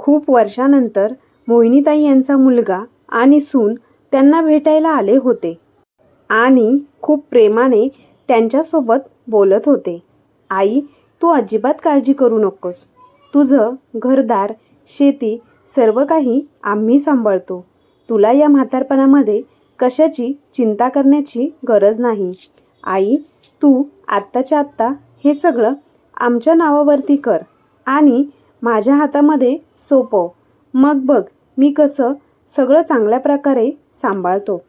खूप वर्षानंतर मोहिनीताई यांचा मुलगा आणि सून त्यांना भेटायला आले होते. आणि खूप प्रेमाने त्यांच्यासोबत बोलत होते. आई तू अजिबात काळजी करू नकोस. तुझं घरदार शेती सर्व काही आम्ही सांभाळतो. तुला या म्हातारपणामध्ये कशाची चिंता करण्याची गरज नाही. आई तू आत्ताच्या आत्ता हे सगळं आमच्या नावावरती कर आणि माझ्या हातामध्ये सोपव मग बघ मी कसं सगळं चांगल्या प्रकारे सांभाळतो.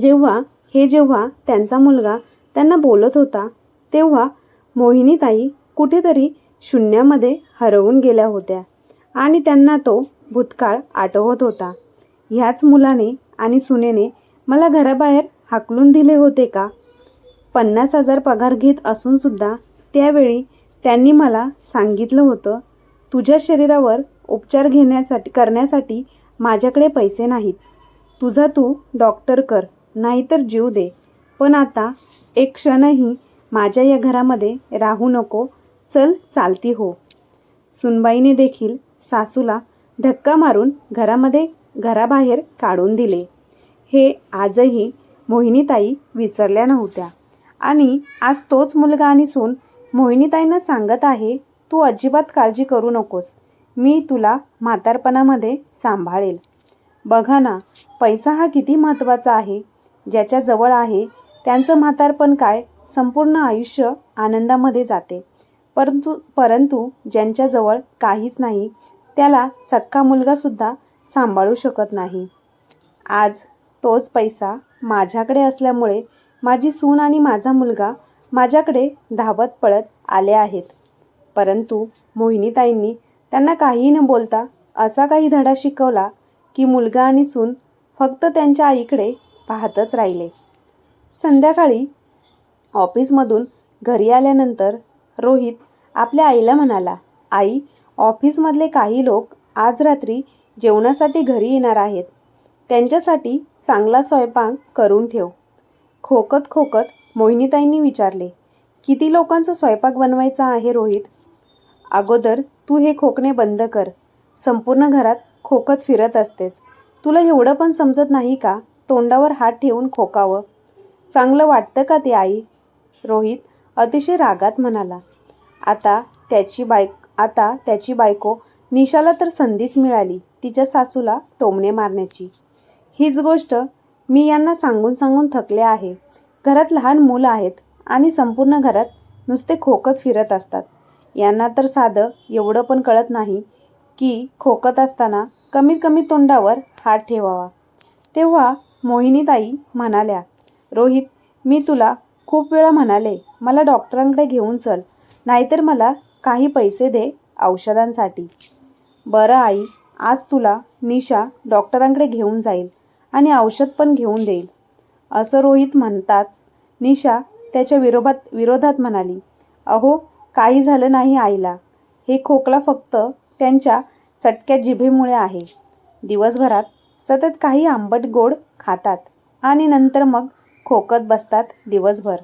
जेव्हा हे जेव्हा त्यांचा मुलगा त्यांना बोलत होता तेव्हा मोहिनीताई कुठेतरी शून्यामध्ये हरवून गेल्या होत्या आणि त्यांना तो भूतकाळ आठवत होता. ह्याच मुलाने आणि सुनेने मला घराबाहेर हाकलून दिले होते का? पन्नास हजार पगार घेत असूनसुद्धा त्यावेळी त्यांनी मला सांगितलं होतं तुझ्या शरीरावर उपचार घेण्यासाठी करण्यासाठी माझ्याकडे पैसे नाहीत. तुझा तू डॉक्टर कर नाहीतर जीव दे. पण आता एक क्षणही माझ्या या घरामध्ये राहू नको. चल चालती हो. सुनबाईने देखील सासूला धक्का मारून घरामध्ये घराबाहेर काढून दिले. हे आजही मोहिनीताई विसरल्या नव्हत्या. आणि आज तोच मुलगा आणि सून मोहिनीताईंना सांगत आहे तू अजिबात काळजी करू नकोस. मी तुला म्हातारपणामध्ये सांभाळेल. बघा ना पैसा हा किती महत्त्वाचा आहे? ज्याच्या जवळ आहे त्यांचं म्हातारपण काय? संपूर्ण आयुष्य आनंदामध्ये जाते. परंतु परंतु ज्यांच्याजवळ काहीच नाही त्याला सक्का मुलगासुद्धा सांभाळू शकत नाही. आज तोच पैसा माझ्याकडे असल्यामुळे माझी सून आणि माझा मुलगा माझ्याकडे धावत पळत आले आहेत. परंतु मोहिनीताईंनी त्यांना काहीही न बोलता असा काही धडा शिकवला की मुलगा आणि सून फक्त त्यांच्या आईकडे पाहतच राहिले. संध्याकाळी ऑफिसमधून घरी आल्यानंतर रोहित आपल्या आईला म्हणाला आई ऑफिसमधले काही लोक आज रात्री जेवणासाठी घरी येणार आहेत. त्यांच्यासाठी चांगला स्वयंपाक करून ठेव. खोकत खोकत मोहिनीताईंनी विचारले किती लोकांचा स्वयंपाक बनवायचा आहे रोहित? अगोदर तू हे खोकणे बंद कर. संपूर्ण घरात खोकत फिरत असतेस. तुला एवढं पण समजत नाही का? तोंडावर हात ठेवून खोकावं. चांगलं वाटतं का ते आई? रोहित अतिशय रागात म्हणाला. आता त्याची बायक आता त्याची बायको निशाला तर संधीच मिळाली तिच्या सासूला टोमणे मारण्याची. हीच गोष्ट मी यांना सांगून सांगून थकले आहे. घरात लहान मुलं आहेत आणि संपूर्ण घरात नुसते खोकत फिरत असतात. यांना तर साधं एवढं पण कळत नाही की खोकत असताना कमीत कमी तोंडावर हात ठेवावा. तेव्हा मोहिनीताई म्हणाल्या रोहित मी तुला खूप वेळा म्हणाले मला डॉक्टरांकडे घेऊन चल नाहीतर मला काही पैसे दे औषधांसाठी. बरं आई आज तुला निशा डॉक्टरांकडे घेऊन जाईल आणि औषध पण घेऊन देईल. असं रोहित म्हणताच निशा त्याच्या विरोधात विरोधात म्हणाली अहो काही झालं नाही आईला. हे खोकला फक्त त्यांच्या चटक्या जिभेमुळे आहे. दिवसभरात सतत काही आंबट गोड खातात आणि नंतर मग खोकत बसतात दिवसभर.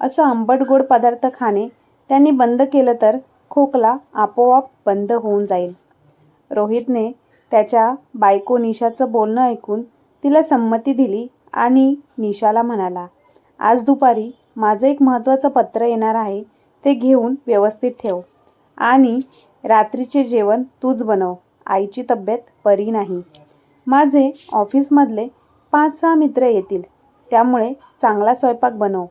असं आंबट गोड पदार्थ खाणे त्यांनी बंद केलं तर खोकला आपोआप बंद होऊन जाईल. रोहितने त्याच्या बायको निशाचं बोलणं ऐकून तिला संमती दिली आणि निशाला म्हणाला आज दुपारी माझं एक महत्त्वाचं पत्र येणार आहे ते घेऊन व्यवस्थित ठेव. आणि रात्रीचे जेवण तूच बनव. आईची तब्येत बरी नाही. माझे ऑफिसमधले पाच सहा मित्र येतील. त्यामुळे चांगला स्वयंपाक बनव.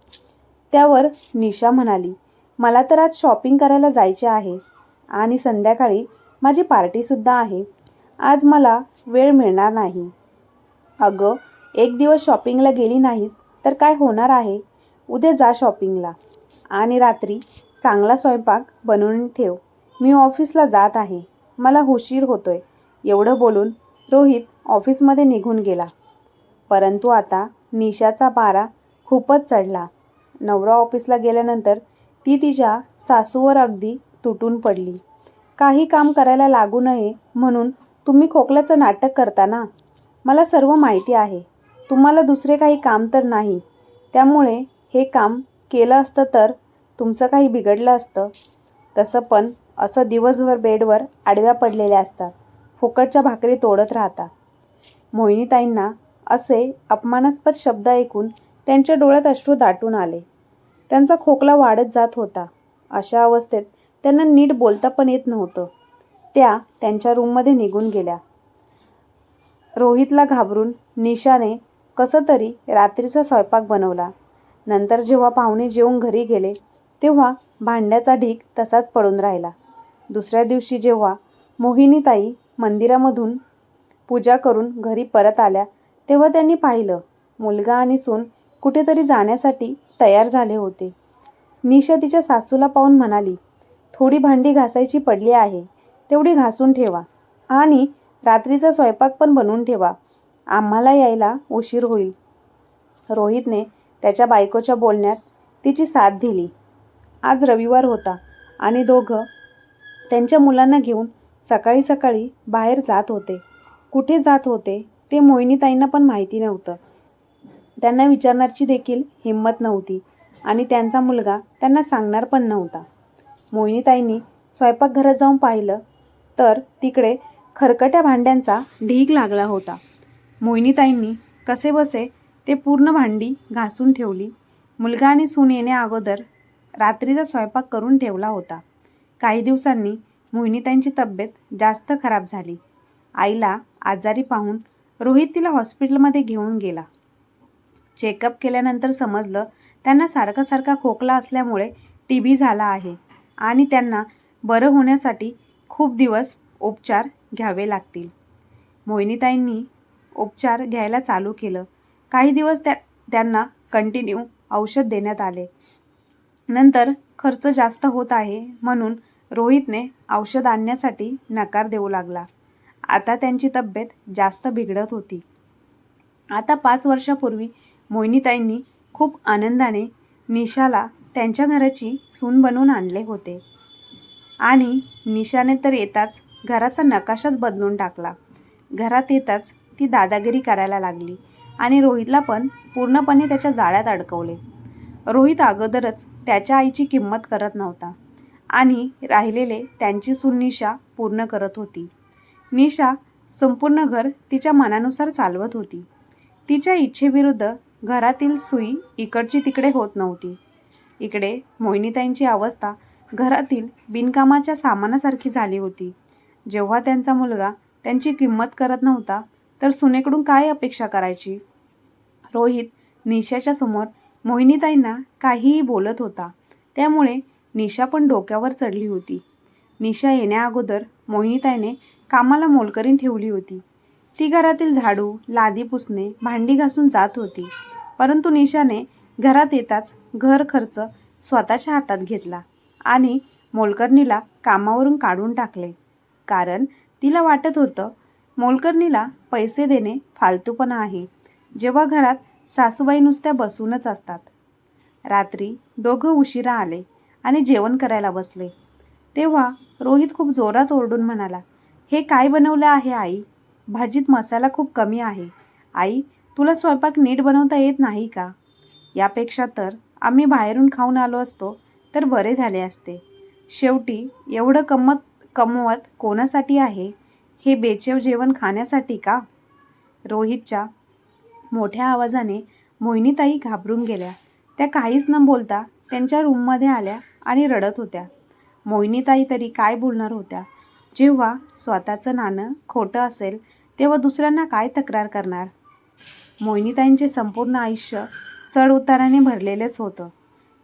त्यावर निशा म्हणाली मला तर आज शॉपिंग करायला जायचे आहे आणि संध्याकाळी माझी पार्टीसुद्धा आहे. आज मला वेळ मिळणार नाही. अगं एक दिवस शॉपिंगला गेली नाहीस तर काय होणार आहे? उद्या जा शॉपिंगला. आणि रात्री चांगला स्वयंपाक बनवून ठेव. मी ऑफिसला जात आहे. मला उशीर होतोय. एवढं बोलून रोहित ऑफिसमध्ये निघून गेला. परंतु आता निशाचा पारा खूपच चढला. नवरा ऑफिसला गेल्यानंतर ती तिच्या सासूवर अगदी तुटून पडली. काही काम करायला लागू नये म्हणून तुम्ही खोकल्याचं नाटक करता ना? मला सर्व माहिती आहे. तुम्हाला दुसरे काही काम तर नाही. त्यामुळे हे काम केलं असतं तर तुमचं काही बिघडलं असतं. तसं पण असं दिवसभर बेडवर आडव्या पडलेल्या असतात. फुकटच्या भाकरी तोडत राहतात मोहिनीताईंना असे अपमानास्पद शब्द ऐकून त्यांच्या डोळ्यात अश्रू दाटून आले. त्यांचा खोकला वाढत जात होता. अशा अवस्थेत त्यांना नीट बोलता पण येत नव्हतं. त्या त्यांच्या रूममध्ये निघून गेल्या. रोहितला घाबरून निशाने कसं तरी रात्रीचा स्वयंपाक बनवला. नंतर जेव्हा पाहुणे जेवून घरी गेले तेव्हा भांड्याचा ढीक तसाच पडून राहिला. दुसऱ्या दिवशी जेव्हा मोहिनीताई मंदिरामधून पूजा करून घरी परत आल्या तेव्हा त्यांनी पाहिलं मुलगा आणि सून कुठेतरी जाण्यासाठी तयार झाले होते. निशा तिच्या सासूला पाहून म्हणाली थोडी भांडी घासायची पडली आहे तेवढी घासून ठेवा आणि रात्रीचा स्वयंपाक पण बनवून ठेवा. आम्हाला यायला उशीर होईल. रोहितने त्याच्या बायकोच्या बोलण्यात तिची साथ दिली. आज रविवार होता आणि दोघं त्यांच्या मुलांना घेऊन सकाळी सकाळी बाहेर जात होते. कुठे जात होते ते मोहिनीताईंना पण माहिती नव्हतं. त्यांना विचारणारची देखील हिंमत नव्हती आणि त्यांचा मुलगा त्यांना सांगणार पण नव्हता. मोहिनीताईंनी स्वयंपाकघरात जाऊन पाहिलं तर तिकडे खरकट्या भांड्यांचा ढीग लागला होता. मोहिनीताईंनी कसे बसे ते पूर्ण भांडी घासून ठेवली. मुलगा आणि सून येण्या अगोदर रात्रीचा स्वयंपाक करून ठेवला होता. काही दिवसांनी मोहिनीताईंची तब्येत जास्त खराब झाली. आईला आजारी पाहून रोहित तिला हॉस्पिटलमध्ये घेऊन गेला. चेकअप केल्यानंतर समजलं त्यांना सारखा सारखा खोकला असल्यामुळे टी बी झाला आहे आणि त्यांना बरं होण्यासाठी खूप दिवस उपचार घ्यावे लागतील. मोहिनीताईंनी उपचार घ्यायला चालू केलं. काही दिवस त्या त्यांना कंटिन्यू औषध देण्यात आले. नंतर खर्च जास्त होत आहे म्हणून रोहितने औषध आणण्यासाठी नकार देऊ लागला. आता त्यांची तब्येत जास्त बिघडत होती. आता पाच वर्षापूर्वी मोहिनीताईंनी खूप आनंदाने निशाला त्यांच्या घराची सून बनवून आणले होते. आणि निशाने तर येताच घराचा नकाशाच बदलून टाकला. घरात येताच ती दादागिरी करायला लागली आणि रोहितला पण पूर्णपणे त्याच्या जाळ्यात अडकवले. रोहित अगोदरच त्याच्या आईची किंमत करत नव्हता. आणि राहिलेले त्यांची सून निशा पूर्ण करत होती. निशा संपूर्ण घर तिच्या मनानुसार चालवत होती. तिच्या इच्छेविरुद्ध घरातील सुई इकडची तिकडे होत नव्हती. इकडे मोहिनीताईंची अवस्था घरातील बिनकामाच्या सामानासारखी झाली होती. जेव्हा त्यांचा मुलगा त्यांची किंमत करत नव्हता तर सुनेकडून काय अपेक्षा करायची? रोहित निशाच्या समोर मोहिनीताईंना काहीही बोलत होता. त्यामुळे निशा पण डोक्यावर चढली होती. निशा येण्याअगोदर मोहिनीताईने कामाला मोलकरीण ठेवली होती. ती घरातील झाडू लादी पुसणे भांडी घासून जात होती. परंतु निशाने घरात येताच घर खर्च स्वतःच्या हातात घेतला आणि मोलकर्णीला कामावरून काढून टाकले. कारण तिला वाटत होतं मोलकर्णीला पैसे देणे फालतूपणा आहे. जेव्हा घरात सासूबाई नुसत्या बसूनच असतात. रात्री दोघं उशिरा आले आणि जेवण करायला बसले. तेव्हा रोहित खूप जोरात ओरडून म्हणाला हे काय बनवलं आहे आई? भाजीत मसाला खूप कमी आहे. आई तुला स्वयंपाक नीट बनवता येत नाही का? यापेक्षा तर आम्ही बाहेरून खाऊन आलो असतो तर बरे झाले असते. शेवटी एवढं कमत कमवत कोणासाठी आहे? हे बेचेव जेवण खाण्यासाठी का? रोहितच्या मोठ्या आवाजाने मोहिनीताई घाबरून गेल्या. त्या काहीच न बोलता त्यांच्या रूममध्ये आल्या आणि रडत होत्या. मोहिनीताई तरी काय बोलणार होत्या? जेव्हा स्वतःचं नाणं खोटं असेल तेव्हा दुसऱ्यांना काय तक्रार करणार? मोहिनीताईंचे संपूर्ण आयुष्य चढ उताराने भरलेलेच होतं.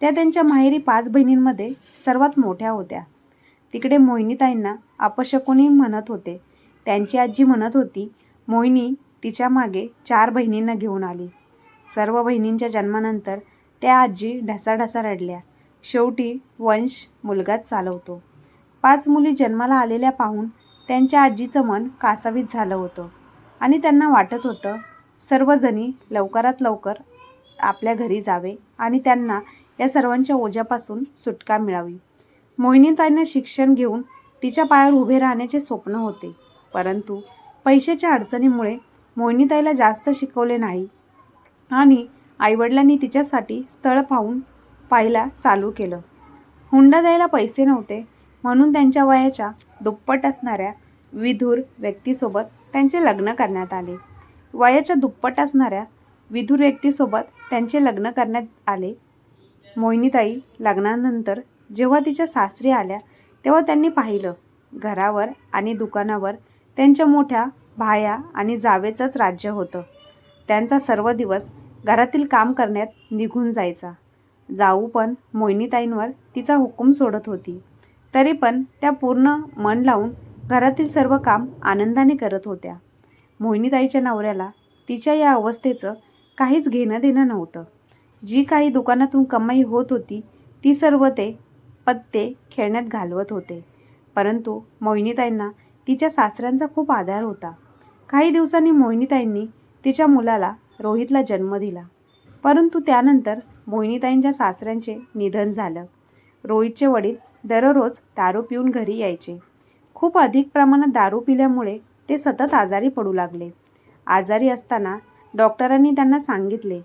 त्या त्यांच्या माहेरी पाच बहिणींमध्ये सर्वात मोठ्या होत्या. तिकडे मोहिनीताईंना अपशकुनी म्हणत होते. त्यांची आजी म्हणत होती मोहिनी तिच्यामागे चार बहिणींना घेऊन आली. सर्व बहिणींच्या जन्मानंतर त्या आजी ढसाढसा रडल्या. शेवटी वंश मुलगाच चालवतो. पाच मुली जन्माला आलेल्या पाहून त्यांच्या आजीचं मन कासावीस झालं होतं. आणि त्यांना वाटत होतं सर्वजणी लवकरात लवकर आपल्या घरी जावे आणि त्यांना या सर्वांच्या ओझ्यापासून सुटका मिळावी. मोहिनीताईंना शिक्षण घेऊन तिच्या पायावर उभे राहण्याचे स्वप्न होते. परंतु पैशाच्या अडचणीमुळे मोहिनीताईला जास्त शिकवले नाही. आणि आईवडिलांनी तिच्यासाठी स्थळ पाहून पाहायला चालू केलं. हुंडा द्यायला पैसे नव्हते म्हणून त्यांच्या वयाच्या दुप्पट असणाऱ्या विधूर व्यक्तीसोबत त्यांचे लग्न करण्यात आले. वयाच्या दुप्पट असणाऱ्या विधूर व्यक्तीसोबत त्यांचे लग्न करण्यात आले. मोहिनीताई लग्नानंतर जेव्हा तिच्या सासरी आल्या तेव्हा त्यांनी पाहिलं घरावर आणि दुकानावर त्यांच्या मोठ्या भाया आणि जावेचंच राज्य होतं. त्यांचा सर्व दिवस घरातील काम करण्यात निघून जायचा. जाऊ पण मोहिनीताईंवर तिचा हुकूम सोडत होती. तरी पण त्या पूर्ण मन लावून घरातील सर्व काम आनंदाने करत होत्या. मोहिनीताईच्या नवऱ्याला तिच्या या अवस्थेचं काहीच घेणं देणं नव्हतं. जी काही दुकानातून कमाई होत होती ती सर्व ते पत्ते खेळण्यात घालवत होते. परंतु मोहिनीताईंना तिच्या सासऱ्यांचा खूप आधार होता. काही दिवसांनी मोहिनीताईंनी तिच्या मुलाला रोहितला जन्म दिला. परंतु त्यानंतर मोहिनीताईंच्या सासऱ्यांचे निधन झालं. रोहितचे वडील दररोज दारू पिऊन घरी यायचे. खूप अधिक प्रमाणात दारू पिल्यामुळे ते सतत आजारी पडू लागले. आजारी असताना डॉक्टरांनी त्यांना सांगितले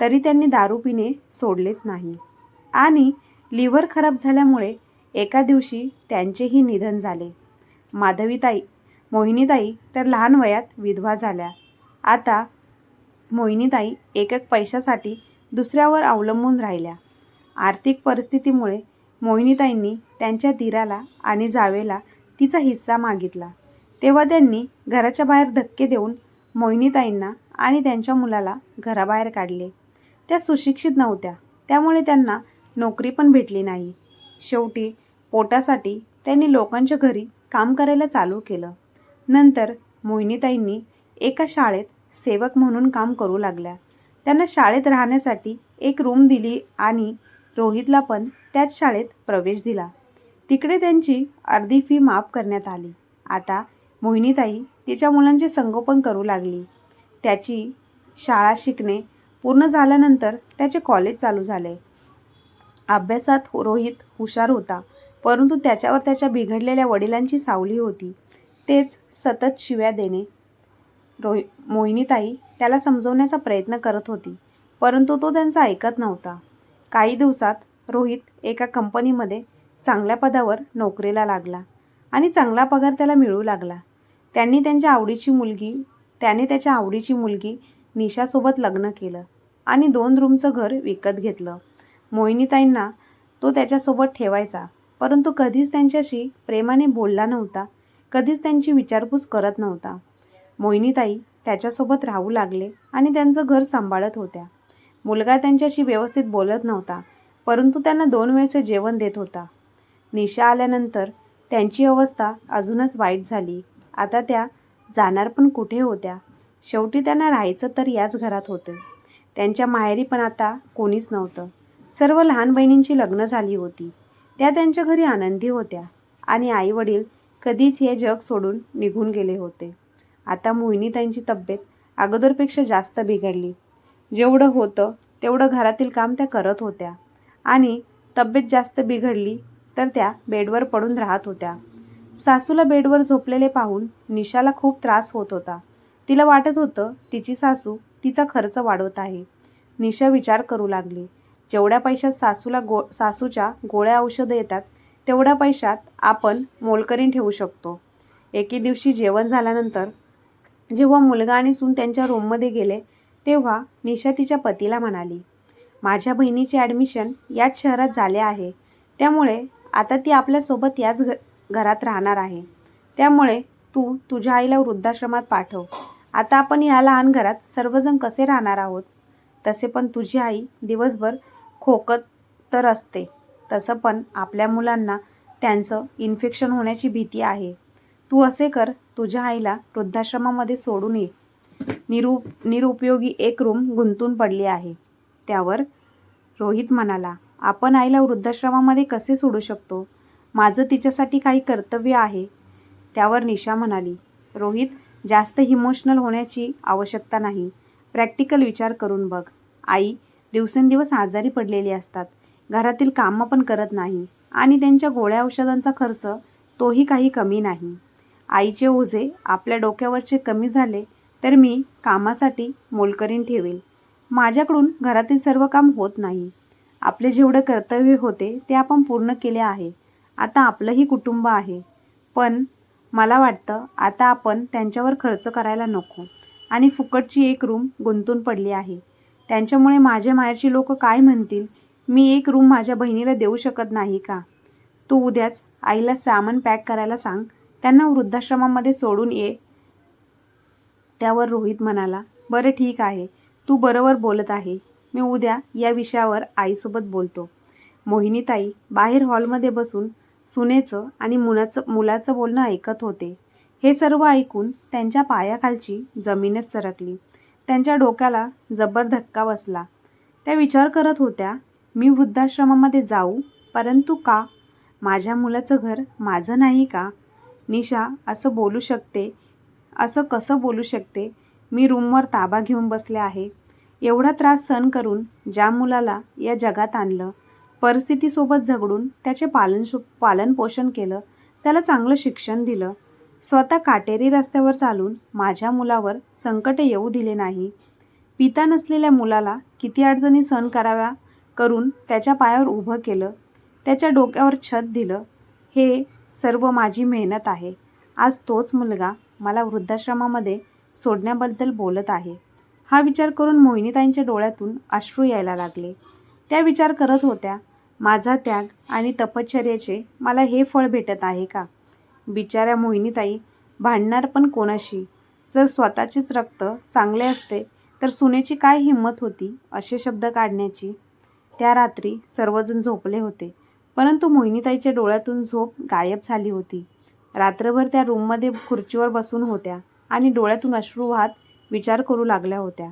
तरी त्यांनी दारू पिणे सोडलेच नाही. आणि लिव्हर खराब झाल्यामुळे एका दिवशी त्यांचेही निधन झाले. माधवीताई मोहिनीताई तर लहान वयात विधवा झाल्या. आता मोहिनीताई एक एक पैशासाठी दुसऱ्यावर अवलंबून राहिल्या. आर्थिक परिस्थितीमुळे मोहिनीताईंनी त्यांच्या धीराला आणि जावेला तिचा हिस्सा मागितला. तेव्हा त्यांनी घराच्या बाहेर धक्के देऊन मोहिनीताईंना आणि त्यांच्या मुलाला घराबाहेर काढले. त्या सुशिक्षित नव्हत्या त्यामुळे त्यांना नोकरी पण भेटली नाही. शेवटी पोटासाठी त्यांनी लोकांच्या घरी काम करायला चालू केलं. नंतर मोहिनीताईंनी एका शाळेत सेवक म्हणून काम करू लागल्या. त्यांना शाळेत राहण्यासाठी एक रूम दिली आणि रोहितला पण त्याच शाळेत प्रवेश दिला. तिकडे त्यांची अर्धी फी माफ करण्यात आली. आता मोहिनीताई तिच्या मुलांचे संगोपन करू लागली. त्याची शाळा शिकणे पूर्ण झाल्यानंतर त्याचे कॉलेज चालू झाले. अभ्यासात रोहित हुशार होता. परंतु त्याच्यावर त्याच्या बिघडलेल्या वडिलांची सावली होती. तेच सतत शिव्या देणे. रोहि मोहिनीताई त्याला समजवण्याचा प्रयत्न करत होती परंतु तो त्यांचा ऐकत नव्हता. काही दिवसात रोहित एका कंपनीमध्ये चांगल्या पदावर नोकरीला लागला आणि चांगला पगार त्याला मिळू लागला. त्यांनी त्यांच्या आवडीची मुलगी त्याने त्याच्या आवडीची मुलगी निशासोबत लग्न केलं आणि दोन रूमचं घर विकत घेतलं. मोहिनीताईंना तो त्याच्यासोबत ठेवायचा. परंतु कधीच त्यांच्याशी प्रेमाने बोलला नव्हता. कधीच त्यांची विचारपूस करत नव्हता. मोहिनीताई त्याच्यासोबत राहू लागले आणि त्यांचं घर सांभाळत होत्या. मुलगा त्यांच्याशी व्यवस्थित बोलत नव्हता परंतु त्यांना दोन वेळचे जेवण देत होता. निशा आल्यानंतर त्यांची अवस्था अजूनच वाईट झाली. आता त्या जाणार पण कुठे होत्या? शेवटी त्यांना राहायचं तर याच घरात होतं. त्यांच्या माहेरी पण आता कोणीच नव्हतं. सर्व लहान बहिणींची लग्न झाली होती. त्या त्यांच्या घरी आनंदी होत्या आणि आई वडील कधीच हे जग सोडून निघून गेले होते. आता मोहिनीताईंची तब्येत अगोदरपेक्षा जास्त बिघडली. जेवढं होतं तेवढं घरातील काम त्या करत होत्या. आणि तब्येत जास्त बिघडली तर त्या बेडवर पडून राहत होत्या. सासूला बेडवर झोपलेले पाहून निशाला खूप त्रास होत होता. तिला वाटत होतं तिची सासू तिचा खर्च वाढवत आहे. निशा विचार करू लागली. जेवढ्या पैशात सासूला गो सासूच्या गोळ्या औषधं येतात तेवढ्या पैशात आपण मोलकरीन ठेवू शकतो. एके दिवशी जेवण झाल्यानंतर जेव्हा मुलगा आणि सून त्यांच्या रूममध्ये गेले तेव्हा निशा तिच्या पतीला म्हणाली माझ्या बहिणीचे ॲडमिशन याच शहरात झाले आहे. त्यामुळे आता ती आपल्यासोबत याच घ घरात राहणार आहे. त्यामुळे तू तुझ्या आईला वृद्धाश्रमात पाठव. आता आपण ह्या लहान घरात सर्वजण कसे राहणार आहोत? तसे पण तुझी आई दिवसभर खोकत तर असते. तसं पण आपल्या मुलांना त्यांचं इन्फेक्शन होण्याची भीती आहे. तू असे कर तुझ्या आईला वृद्धाश्रमामध्ये सोडून ये. निरु निरुपयोगी एक रूम गुंतून पडली आहे. त्यावर रोहित म्हणाला आपण आईला वृद्धाश्रमामध्ये कसे सोडू शकतो? माझं तिच्यासाठी काही कर्तव्य आहे. त्यावर निशा म्हणाली रोहित जास्त इमोशनल होण्याची आवश्यकता नाही. प्रॅक्टिकल विचार करून बघ. आई दिवसेंदिवस आजारी पडलेली असतात. घरातील कामं पण करत नाही आणि त्यांच्या गोळ्या औषधांचा खर्च तोही काही कमी नाही. आईचे ओझे आपल्या डोक्यावरचे कमी झाले तर मी कामासाठी मोलकरीन ठेवेल. माझ्याकडून घरातील सर्व काम होत नाही. आपले जेवढं कर्तव्य होते ते आपण पूर्ण केले आहे. आता आपलंही कुटुंब आहे. पण मला वाटतं आता आपण त्यांच्यावर खर्च करायला नको आणि फुकटची एक रूम गुंतून पडली आहे. त्यांच्यामुळे माझ्या माहेरची लोक काय म्हणतील? मी एक रूम माझ्या बहिणीला देऊ शकत नाही का? तू उद्याच आईला सामान पॅक करायला सांग. त्यांना वृद्धाश्रमामध्ये सोडून ये. त्यावर रोहित म्हणाला बरं ठीक आहे. तू बरोबर बोलत आहे. मी उद्या या विषयावर आईसोबत बोलतो. मोहिनीताई बाहेर हॉलमध्ये बसून सुनेचं आणि मुलाचं मुलाचं बोलणं ऐकत होते. हे सर्व ऐकून त्यांच्या पायाखालची जमीनच सरकली. त्यांच्या डोक्याला जबर धक्का बसला. त्या विचार करत होत्या मी वृद्धाश्रमामध्ये जाऊ परंतु का? माझ्या मुलाचं घर माझं नाही का? निशा असं बोलू शकते? असं कसं बोलू शकते? मी रूमवर ताबा घेऊन बसले आहे. एवढा त्रास सहन करून ज्या मुलाला या जगात आणलं परिस्थितीसोबत झगडून त्याचे पालन पालनपोषण केलं त्याला चांगलं शिक्षण दिलं स्वतः काटेरी रस्त्यावर चालून माझ्या मुलावर संकट येऊ दिले नाही. पिता नसलेल्या मुलाला किती अडचणी सहन कराव्या करून त्याच्या पायावर उभं केलं त्याच्या डोक्यावर छत दिलं हे सर्व माझी मेहनत आहे. आज तोच मुलगा मला वृद्धाश्रमामध्ये सोडण्याबद्दल बोलत आहे. हा विचार करून मोहिनीताईंच्या डोळ्यातून अश्रू यायला लागले. त्या विचार करत होत्या माझा त्याग आणि तपश्चर्याचे मला हे फळ भेटत आहे का? बिचाऱ्या मोहिनीताई भांडणार पण कोणाशी? जर स्वतःचेच रक्त चांगले असते तर सुनेची काय हिंमत होती असे शब्द काढण्याची? त्या रात्री सर्वजण झोपले होते परंतु मोहिनीताईच्या डोळ्यातून झोप गायब झाली होती. रात्रभर त्या रूममध्ये खुर्चीवर बसून होत्या आणि डोळ्यातून अश्रू वाहत विचार करू लागल्या होत्या.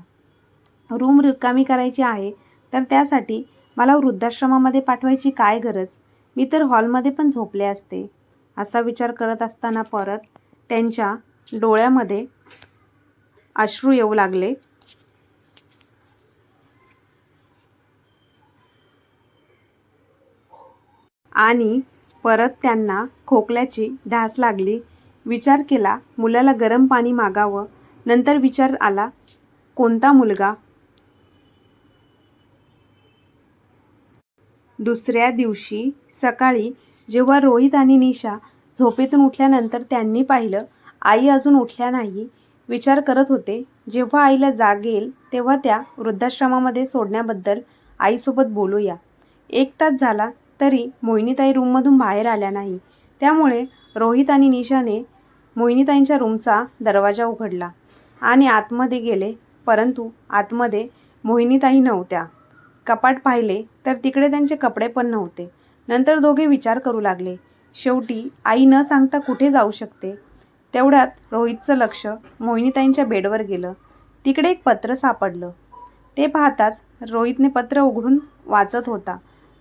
रूम रिकामी करायची आहे तर त्यासाठी मला वृद्धाश्रमामध्ये पाठवायची काय गरज? मी तर हॉलमध्ये पण झोपले असते. असा विचार करत असताना परत त्यांच्या डोळ्यामध्ये अश्रू येऊ लागले. आणि परत त्यांना खोकल्याची ढास लागली. विचार केला मुलाला गरम पाणी मागावं. नंतर विचार आला कोणता मुलगा? दुसऱ्या दिवशी सकाळी जेव्हा रोहित आणि निशा झोपेतून उठल्यानंतर त्यांनी पाहिलं आई अजून उठल्या नाही विचार करत होते. जेव्हा आईला जागेल तेव्हा त्या वृद्धाश्रमामध्ये सोडण्याबद्दल आईसोबत बोलूया. एक तास झाला तरी मोहिनीताई रूममधून बाहेर आल्या नाही. त्यामुळे रोहित आणि निशाने मोहिनीताईंच्या रूमचा दरवाजा उघडला आणि आतमध्ये गेले. परंतु आतमध्ये मोहिनीताई नव्हत्या. कपाट पाहिले तर तिकडे त्यांचे कपडे पण नव्हते. नंतर दोघे विचार करू लागले. शेवटी आई न सांगता कुठे जाऊ शकते? तेवढ्यात रोहितचं लक्ष मोहिनीताईंच्या बेडवर गेलं. तिकडे एक पत्र सापडलं. ते पाहताच रोहितने पत्र उघडून वाचत होता.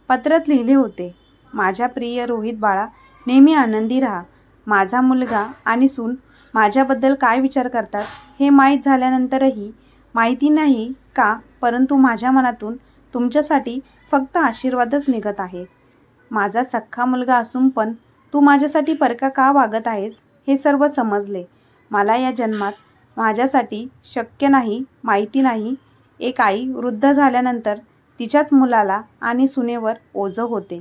पत्रात लिहिले होते माझ्या प्रिय रोहित बाळा नेहमी आनंदी राहा. माझा मुलगा आणि सून माझ्याबद्दल काय विचार करतात हे माहीत झाल्यानंतरही माहिती नाही का परंतु माझ्या मनातून तुमच्यासाठी फक्त आशीर्वादच निघत आहे. माझा सख्खा मुलगा असून पण तू माझ्यासाठी परका का वागत आहेस हे सर्व समजले. मला या जन्मात माझ्यासाठी शक्य नाही माहिती नाही. एक आई वृद्ध झाल्यानंतर तिच्याच मुलाला आणि सुनेवर ओझं होते.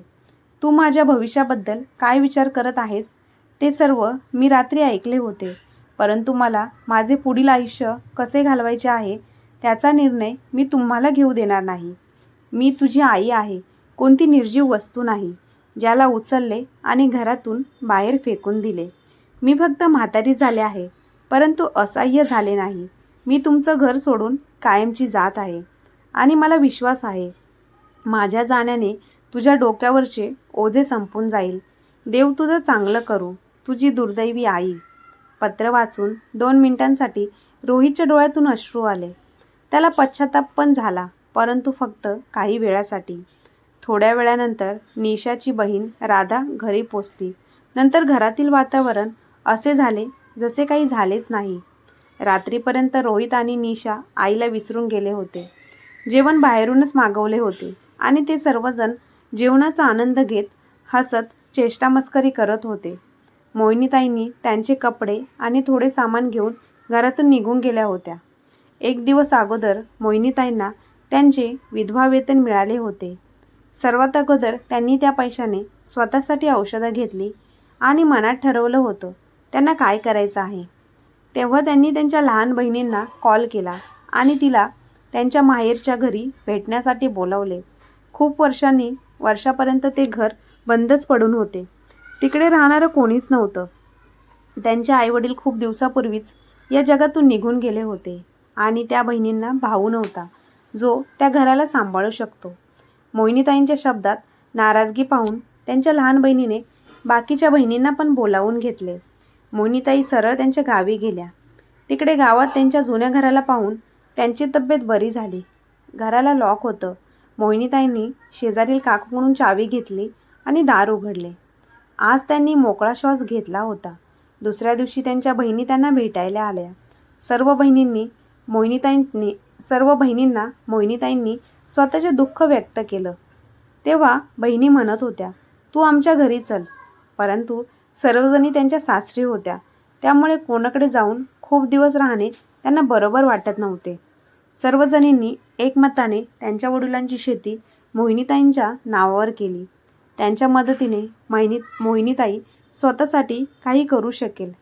तू माझ्या भविष्याबद्दल काय विचार करत आहेस? ते सर्व मी रात्री ऐकले होते. परंतु मला माझे पुढील आयुष्य कसे घालवायचे आहे त्याचा निर्णय मी तुम्हाला घेऊ देणार नाही. मी तुझी आई आहे. कोणती निर्जीव वस्तू नाही ज्याला उचलले आणि घरातून बाहेर फेकून दिले. मी फक्त म्हातारी झाले आहे परंतु असह्य झाले नाही. मी तुमचं घर सोडून कायमची जात आहे आणि मला विश्वास आहे. माझ्या जाण्याने तुझ्या डोक्यावरचे ओझे संपून जाईल. देव तुझं चांगलं करू तुझी दुर्दैवी आई. पत्र वाचून दोन मिनिटांसाठी रोहितच्या डोळ्यातून अश्रू आले. त्याला पश्चाताप पण झाला परंतु फक्त काही वेळासाठी. थोड्या वेळानंतर निशाची बहीण राधा घरी पोचली. नंतर घरातील वातावरण असे झाले जसे काही झालेच नाही. रात्रीपर्यंत रोहित आणि निशा आईला विसरून गेले होते. जेवण बाहेरूनच मागवले होते आणि ते सर्वजण जेवणाचा आनंद घेत हसत चेष्टामस्करी करत होते. मोहिनीताईंनी त्यांचे कपडे आणि थोडे सामान घेऊन घरातून निघून गेल्या होत्या. एक दिवस अगोदर मोहिनीताईंना त्यांचे विधवा वेतन मिळाले होते. सर्वात अगोदर त्यांनी त्या पैशाने स्वतःसाठी औषधं घेतली आणि मनात ठरवलं होतं त्यांना काय करायचं आहे? तेव्हा त्यांनी त्यांच्या लहान बहिणींना कॉल केला आणि तिला त्यांच्या माहेरच्या घरी भेटण्यासाठी बोलावले. खूप वर्षांनी वर्षापर्यंत ते घर बंदच पडून होते. तिकडे राहणारं कोणीच नव्हतं. त्यांचे आईवडील खूप दिवसापूर्वीच या जगातून निघून गेले होते आणि त्या बहिणींना भाऊ नव्हता जो त्या घराला सांभाळू शकतो. मोहिनीताईंच्या शब्दात नाराजगी पाहून त्यांच्या लहान बहिणीने बाकीच्या बहिणींना पण बोलावून घेतले. मोहिनीताई सरळ त्यांच्या गावी गेल्या. तिकडे गावात त्यांच्या जुन्या घराला पाहून त्यांची तब्येत बरी झाली. घराला लॉक होतं. मोहिनीताईंनी शेजारील काकूकडून चावी घेतली आणि दार उघडले. आज त्यांनी मोकळा श्वास घेतला होता. दुसऱ्या दिवशी त्यांच्या बहिणी त्यांना भेटायला आल्या. सर्व बहिणींनी मोहिनीताईंनी सर्व बहिणींना मोहिनीताईंनी स्वतःचे दुःख व्यक्त केलं. तेव्हा बहिणी म्हणत होत्या तू आमच्या घरी चल. परंतु सर्वजणी त्यांच्या सासरी होत्या. त्यामुळे कोणाकडे जाऊन खूप दिवस राहणे त्यांना बरोबर वाटत नव्हते. सर्वजणींनी एकमताने त्यांच्या वडिलांची शेती मोहिनीताईंच्या नावावर केली. त्यांच्या मदतीने मोहिनी मोहिनीताई स्वतःसाठी काही करू शकेल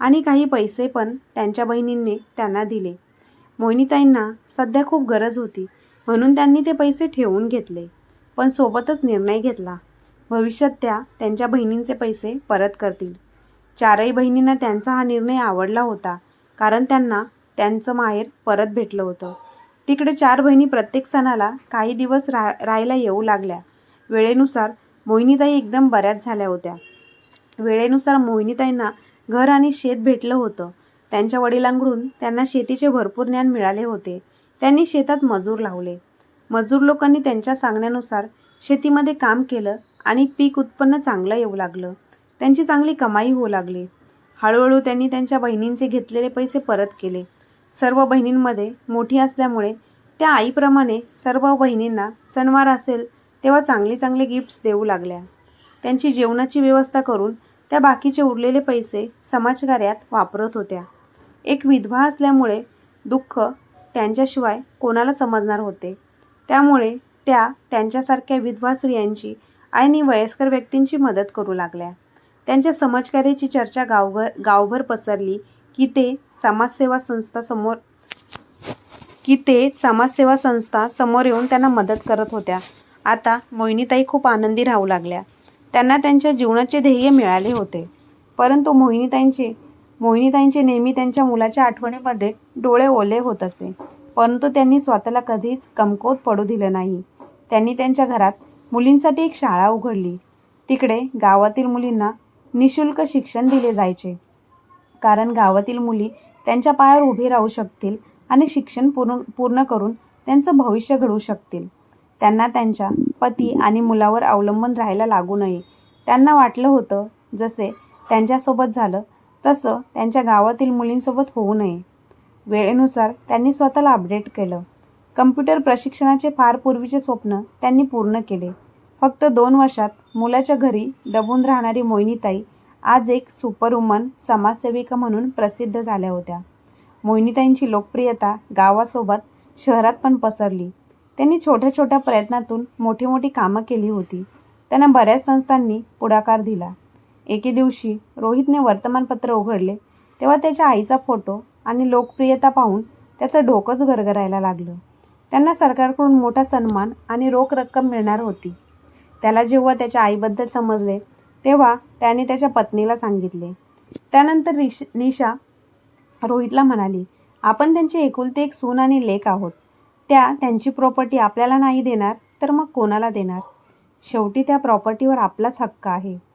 आणि काही पैसे पण त्यांच्या बहिणींनी त्यांना दिले. मोहिनीताईंना सध्या खूप गरज होती. म्हणून त्यांनी ते पैसे ठेवून घेतले. पण सोबतच निर्णय घेतला. भविष्यात त्या त्यांच्या बहिणींचे पैसे परत करतील. चारही बहिणींना त्यांचा हा निर्णय आवडला होता कारण त्यांना त्यांचं माहेर परत भेटलं होतं. तिकडे चार बहिणी प्रत्येक सणाला काही दिवस रा राहायला येऊ लागल्या. वेळेनुसार मोहिनीताई एकदम बऱ्याच झाल्या होत्या. वेळेनुसार मोहिनीताईंना घर आणि शेत भेटलं होतं. त्यांच्या वडिलांकडून त्यांना शेतीचे भरपूर ज्ञान मिळाले होते. त्यांनी शेतात मजूर लावले. मजूर लोकांनी त्यांच्या सांगण्यानुसार शेतीमध्ये काम केलं आणि पीक उत्पन्न चांगलं येऊ लागलं. त्यांची चांगली कमाई होऊ लागली. हळूहळू त्यांनी त्यांच्या बहिणींचे घेतलेले पैसे परत केले. सर्व बहिणींमध्ये मोठी असल्यामुळे त्या आईप्रमाणे सर्व बहिणींना सणवार असेल तेव्हा चांगले चांगले गिफ्ट्स देऊ लागल्या. त्यांची जेवणाची व्यवस्था करून त्या बाकीचे उरलेले पैसे समाजकार्यात वापरत होत्या. एक विधवा असल्यामुळे दुःख त्यांच्याशिवाय कोणाला समजणार होते. त्यामुळे त्या त्यांच्यासारख्या विधवा स्त्रियांची आणि वयस्कर व्यक्तींची मदत करू लागल्या. त्यांच्या समाजकार्याची चर्चा गावभर गावभर पसरली की ते समाजसेवा संस्था समोर की ते समाजसेवा संस्था समोर येऊन त्यांना मदत करत होत्या. आता मोहिनीताई खूप आनंदी राहू लागल्या. त्यांना त्यांच्या जीवनाचे ध्येय मिळाले होते. परंतु मोहिनीताईंचे मोहिनीताईंचे नेहमी त्यांच्या मुलाच्या आठवणीमध्ये डोळे ओले होत असे. परंतु त्यांनी स्वतःला कधीच कमकुवत पडू दिलं नाही. त्यांनी त्यांच्या घरात मुलींसाठी एक शाळा उघडली. तिकडे गावातील मुलींना निशुल्क शिक्षण दिले जायचे. कारण गावातील मुली त्यांच्या पायावर उभे राहू शकतील आणि शिक्षण पूर्ण पूर्ण करून त्यांचं भविष्य घडवू शकतील. त्यांना त्यांच्या पती आणि मुलावर अवलंबून राहायला लागू नये. त्यांना वाटलं होतं जसे त्यांच्यासोबत झालं तसं त्यांच्या गावातील मुलींसोबत होऊ नये. वेळेनुसार त्यांनी स्वतःला अपडेट केलं. कम्प्युटर प्रशिक्षणाचे फार पूर्वीचे स्वप्न त्यांनी पूर्ण केले. फक्त दोन वर्षात मुलाच्या घरी दबून राहणारी मोहिनीताई आज एक सुपरवुमन समाजसेविका म्हणून प्रसिद्ध झाल्या होत्या. मोहिनीताईंची लोकप्रियता गावासोबत शहरात पण पसरली. त्यांनी छोट्या छोट्या प्रयत्नातून मोठी मोठी कामं केली होती. त्यांना बऱ्याच संस्थांनी पुढाकार दिला. एके दिवशी रोहितने वर्तमानपत्र उघडले. तेव्हा त्याच्या आईचा फोटो आणि लोकप्रियता पाहून त्याचं डोकंच गरगरायला लागलं. त्यांना सरकारकडून मोठा सन्मान आणि रोख रक्कम मिळणार होती. त्याला जेव्हा त्याच्या आईबद्दल समजले तेव्हा त्याने त्याच्या पत्नीला सांगितले. त्यानंतर रिश निशा रोहितला म्हणाली आपण त्यांची एकुलते एक सून आणि लेख आहोत. त्या त्यांची प्रॉपर्टी आपल्याला नाही देणार तर मग कोणाला देणार? शेवटी त्या प्रॉपर्टीवर आपलाच हक्क आहे.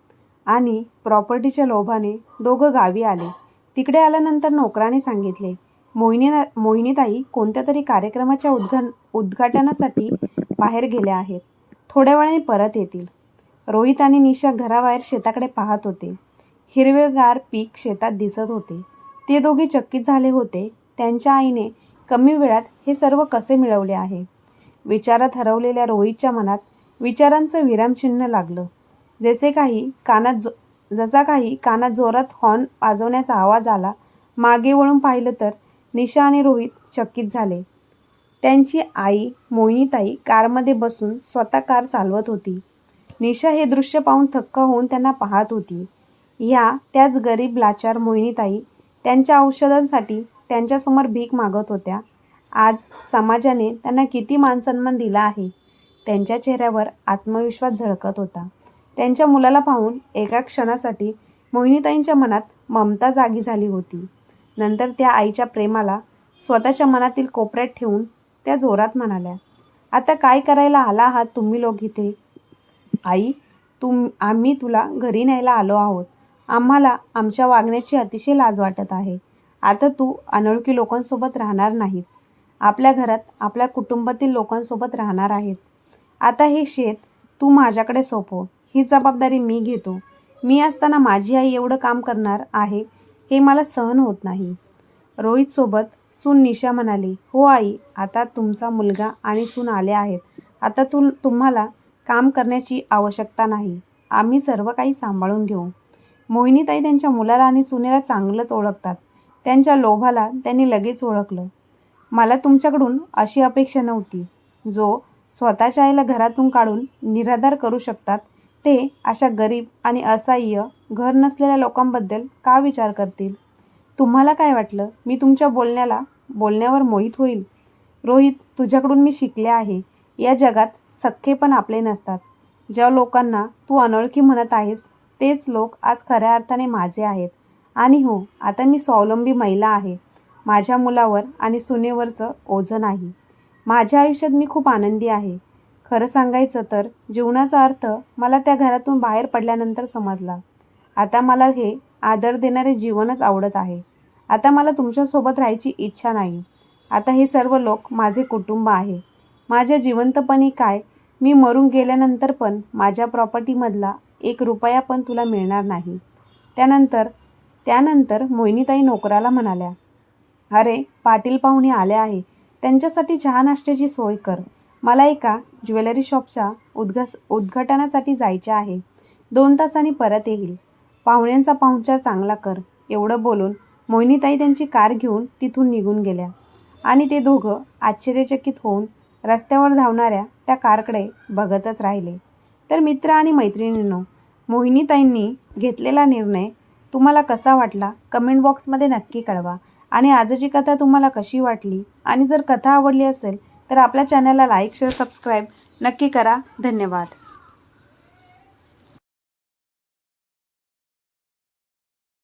आणि प्रॉपर्टीच्या लोभाने दोघं गावी आले. तिकडे आल्यानंतर नोकराने सांगितले मोहिनी मोहिनीताई कोणत्या तरी कार्यक्रमाच्या उद्घा उद्घाटनासाठी बाहेर गेल्या आहेत. थोड्या वेळाने परत येतील. रोहित आणि निशा घराबाहेर शेताकडे पाहत होते. हिरवेगार पीक शेतात दिसत होते. ते दोघे चकित झाले होते. त्यांच्या आईने कमी वेळात हे सर्व कसे मिळवले आहे? विचारात हरवलेल्या रोहितच्या मनात विचारांचं विरामचिन्ह लागलं. जसे काही कानात जो जसा काही कानात जोरात हॉर्न वाजवण्याचा आवाज आला मागे वळून पाहिलं तर निशा आणि रोहित चकित झाले. त्यांची आई मोहिनीताई कारमध्ये बसून स्वतः कार चालवत होती. निशा हे दृश्य पाहून थक्क होऊन त्यांना पाहत होती. ह्या त्याच गरीब लाचार मोहिनीताई त्यांच्या औषधांसाठी त्यांच्यासमोर भीक मागत होत्या. आज समाजाने त्यांना किती मानसन्मान दिला आहे? त्यांच्या चेहऱ्यावर आत्मविश्वास झळकत होता. त्यांच्या मुलाला पाहून एका क्षणासाठी मोहिनीताईंच्या मनात ममता जागी झाली होती. नंतर त्या आईच्या प्रेमाला स्वतःच्या मनातील कोपऱ्यात ठेवून त्या जोरात म्हणाल्या आता काय करायला आला आहात तुम्ही लोक इथे? आई तुम आम्ही तुला घरी न्यायला आलो आहोत. आम्हाला आमच्या वागण्याची अतिशय लाज वाटत आहे. आता तू अनोळखी लोकांसोबत राहणार नाहीस. आपल्या घरात आपल्या कुटुंबातील लोकांसोबत राहणार आहेस. आता हे शेत तू माझ्याकडे सोपव. ही जबाबदारी मी घेतो. मी असताना माझी आई एवढं काम करणार आहे हे मला सहन होत नाही. रोहितसोबत सून निशा म्हणाली हो आई आता तुमचा मुलगा आणि सून आले आहेत. आता तु तुम्हाला काम करण्याची आवश्यकता नाही. आम्ही सर्व काही सांभाळून घेऊ. मोहिनीताई त्यांच्या मुलाला आणि सुनेला चांगलंच ओळखतात. त्यांच्या लोभाला त्यांनी लगेच ओळखलं. मला तुमच्याकडून अशी अपेक्षा नव्हती. जो स्वतःच्या आईला घरातून काढून निराधार करू शकतात ते अशा गरीब आणि असहाय्य घर नसलेल्या लोकांबद्दल का विचार करतील? तुम्हाला काय वाटलं? मी तुमच्या बोलण्याला बोलण्यावर मोहित होईल. रोहित तुझ्याकडून मी शिकले आहे. या जगात सख्खे पण आपले नसतात. ज्या लोकांना तू अनोळखी म्हणत आहेस तेच लोक आज खऱ्या अर्थाने माझे आहेत. आणि हो आता मी स्वावलंबी महिला आहे. माझ्या मुलावर आणि सुनेवरचं ओझं नाही. माझ्या आयुष्यात मी खूप आनंदी आहे. खरं सांगायचं तर जीवनाचा अर्थ मला त्या घरातून बाहेर पडल्यानंतर समजला. आता मला हे आदर देणारे जीवनच आवडत आहे. आता मला तुमच्यासोबत राहायची इच्छा नाही. आता हे सर्व लोक माझे कुटुंब आहे. माझ्या जिवंतपणी काय? मी मरून गेल्यानंतर पण माझ्या प्रॉपर्टीमधला एक रुपया पण तुला मिळणार नाही. त्यानंतर त्यानंतर मोहिनीताई नोकराला म्हणाल्या अरे पाटील पाहुणे आले आहे. त्यांच्यासाठी चहा नाश्त्याची सोय कर. मला एका ज्वेलरी शॉपच्या उद्घा उद्घाटनासाठी जायचे आहे. दोन तासांनी परत येईल. पाहुण्यांचा पाहुणचार चांगला कर एवढं बोलून मोहिनीताई त्यांची कार घेऊन तिथून निघून गेल्या. आणि ते दोघं आश्चर्यचकित होऊन रस्त्यावर धावणाऱ्या त्या कारकडे बघतच राहिले. तर मित्र आणि मैत्रिणींनो मोहिनीताईंनी घेतलेला निर्णय तुम्हाला कसा वाटला? कमेंट बॉक्समध्ये नक्की कळवा. आणि आजची कथा तुम्हाला कशी वाटली? आणि जर कथा आवडली असेल तर आपल्या चॅनलला लाईक शेअर सबस्क्राईब नक्की करा. धन्यवाद.